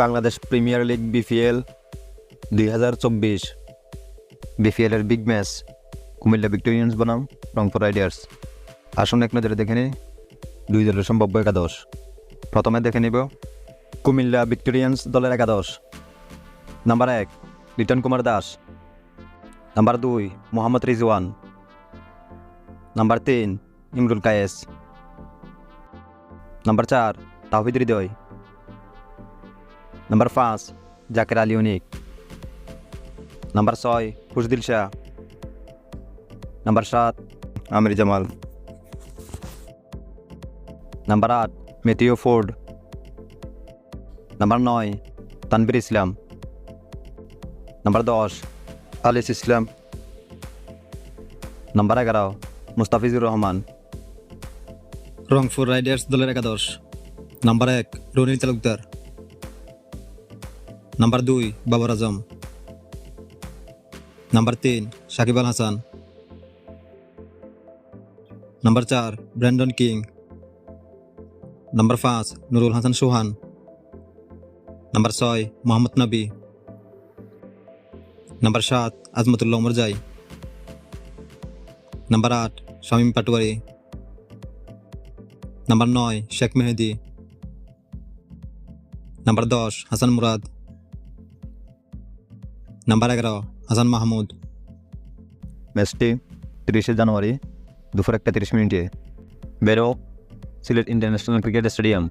Bangladesh premier league BPL দুই হাজার চব্বিশ। বিপিএলের বিগ ম্যাচ কুমিল্লা ভিক্টোরিয়ান্স বনাম, রংপুর রাইডার্স। আসুন এক নজরে দেখে নিই, দুই দলের সম্ভাব্য একাদশ। প্রথমে দেখে নিব কুমিল্লা ভিক্টোরিয়ান্স দলের একাদশ। নাম্বার এক, লিটন কুমার দাস। নাম্বার দুই, মোহাম্মদ রিজওয়ান। নাম্বার তিন, ইমরুল কায়েস। নাম্বার চার তাহিদ হৃদয়। নাম্বার পাঁচ জাকের আলী অনিক নাম্বার ছয় খুশদিল শাহ নাম্বার সাত আমির জামাল নাম্বার আট মেথিও ফোর্ড নাম্বার নয় তানবির ইসলাম নাম্বার দশ আলিস ইসলাম নাম্বার এগারো মুস্তাফিজুর রহমান রংপুর রাইডার্স দলের একাদশ নাম্বার এক রনিল তালুকদার নাম্বার দুই, বাবর আজম। নাম্বার তিন, সাকিব আল হাসান। নাম্বার চার, ব্র্যান্ডন কিং। নাম্বার পাঁচ, নুরুল হাসান সোহান। নাম্বার ছয়, মোহাম্মদ নবী। নাম্বার সাত, আজমতুল্লাহ মরজাই নাম্বার আট, শামীম পাটোয়ারি। নাম্বার নয়, শেখ মেহেদি। নাম্বার দশ, হাসান মুরাদ। নাম্বার এগারো হাসান মাহমুদ ম্যাচটি তিরিশে জানুয়ারি দুপুর একটা তিরিশ মিনিটে। বেরো সিলেট ইন্টারন্যাশনাল ক্রিকেট স্টেডিয়াম